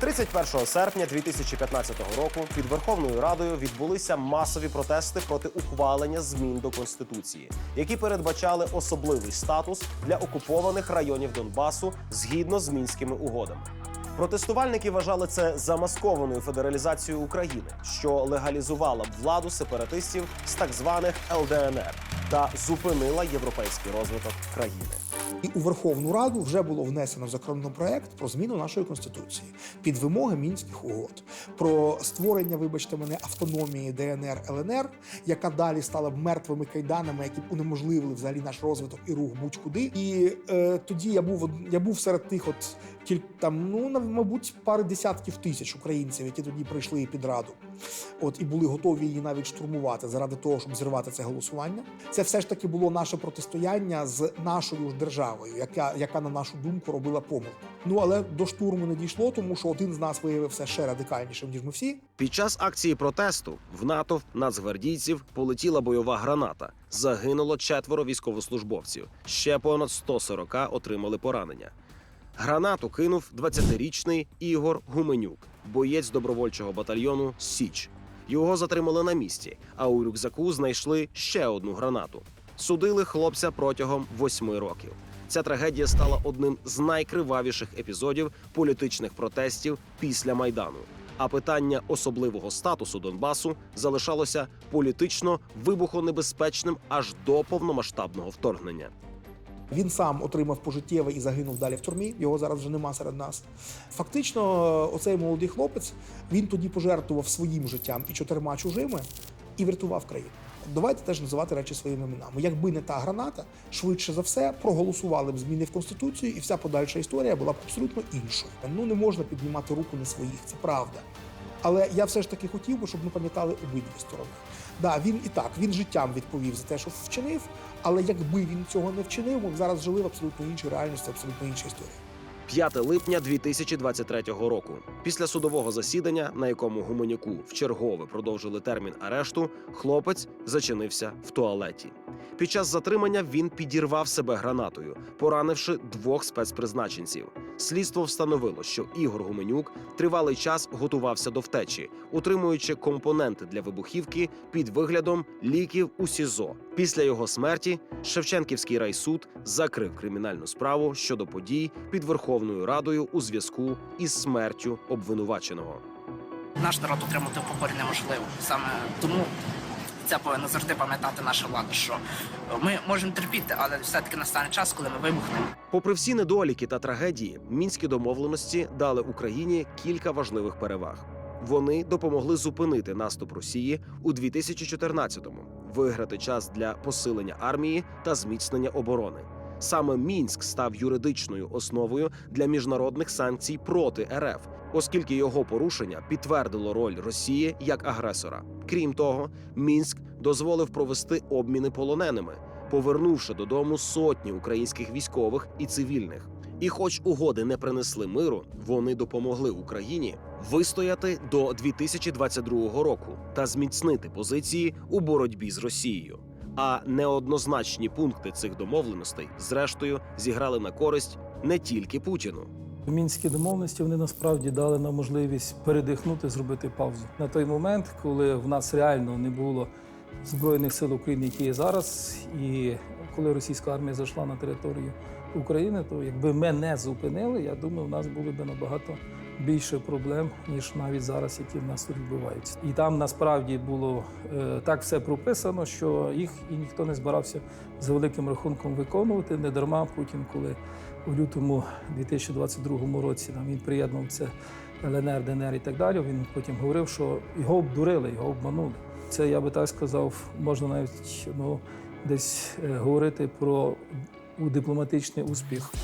31 серпня 2015 року під Верховною Радою відбулися масові протести проти ухвалення змін до конституції, які передбачали особливий статус для окупованих районів Донбасу згідно з мінськими угодами. Протестувальники вважали це замаскованою федералізацією України, що легалізувала б владу сепаратистів з так званих ЛДНР та зупинила європейський розвиток країни. І у Верховну Раду вже було внесено законопроект про зміну нашої конституції під вимоги мінських угод про створення, вибачте мене, автономії ДНР ЛНР, яка далі стала б мертвими кайданами, які б унеможливили взагалі наш розвиток і рух будь-куди. І е, тоді я був я був серед тих, от кіль там, ну мабуть, пари десятків тисяч українців, які тоді прийшли під раду. От і були готові її навіть штурмувати заради того, щоб зірвати це голосування. Це все ж таки було наше протистояння з нашою ж державою, яка, яка на нашу думку робила помилку. Ну але до штурму не дійшло, тому що один з нас виявився ще радикальнішим ніж ми всі. Під час акції протесту в натовп нацгвардійців полетіла бойова граната. Загинуло четверо військовослужбовців. Ще понад 140 отримали поранення. Гранату кинув 20-річний Ігор Гуменюк, боєць добровольчого батальйону Січ. Його затримали на місці, а у рюкзаку знайшли ще одну гранату. Судили хлопця протягом восьми років. Ця трагедія стала одним з найкривавіших епізодів політичних протестів після майдану. А питання особливого статусу Донбасу залишалося політично вибухонебезпечним аж до повномасштабного вторгнення. Він сам отримав пожиттєве і загинув далі в тюрмі. Його зараз вже нема серед нас. Фактично, оцей молодий хлопець він тоді пожертвував своїм життям і чотирма чужими і врятував країну. Давайте теж називати речі своїми іменами. Якби не та граната, швидше за все проголосували б зміни в конституцію, і вся подальша історія була б абсолютно іншою. Ну не можна піднімати руку на своїх, це правда. Але я все ж таки хотів би, щоб ми пам'ятали обидві сторони. Да, він і так, він життям відповів за те, що вчинив, але якби він цього не вчинив, ми б зараз жили в абсолютно іншій реальності, абсолютно іншій історії. 5 липня 2023 року. Після судового засідання, на якому гуменяку вчергове продовжили термін арешту, хлопець зачинився в туалеті. Під час затримання він підірвав себе гранатою, поранивши двох спецпризначенців. Слідство встановило, що Ігор Гуменюк тривалий час готувався до втечі, утримуючи компоненти для вибухівки під виглядом ліків у СІЗО. Після його смерті Шевченківський райсуд закрив кримінальну справу щодо подій під Верховною Радою у зв'язку із смертю обвинуваченого. Наш народ утримати в покорі неможливо. Саме тому це повинна завжди пам'ятати наша влада, що ми можемо терпіти, але все-таки настане час, коли ми вибухнемо. Попри всі недоліки та трагедії, мінські домовленості дали Україні кілька важливих переваг. Вони допомогли зупинити наступ Росії у 2014-му, виграти час для посилення армії та зміцнення оборони. Саме Мінськ став юридичною основою для міжнародних санкцій проти РФ, оскільки його порушення підтвердило роль Росії як агресора. Крім того, Мінськ дозволив провести обміни полоненими, повернувши додому сотні українських військових і цивільних. І, хоч угоди не принесли миру, вони допомогли Україні вистояти до 2022 року та зміцнити позиції у боротьбі з Росією. А неоднозначні пункти цих домовленостей, зрештою, зіграли на користь не тільки Путіну. Мінські домовленості вони насправді дали нам можливість передихнути, зробити паузу. На той момент, коли в нас реально не було збройних сил України, які є зараз, і коли російська армія зайшла на територію України, то якби ми не зупинили, я думаю, у нас було б набагато більше проблем, ніж навіть зараз, які в нас тут відбуваються. І там насправді було е, так все прописано, що їх і ніхто не збирався за великим рахунком виконувати. Не дарма Путін, коли у лютому 2022 році там він приєднав це ЛНР, ДНР і так далі. Він потім говорив, що його обдурили, його обманули. Це я би так сказав, можна навіть ну, десь е, говорити про дипломатичний успіх.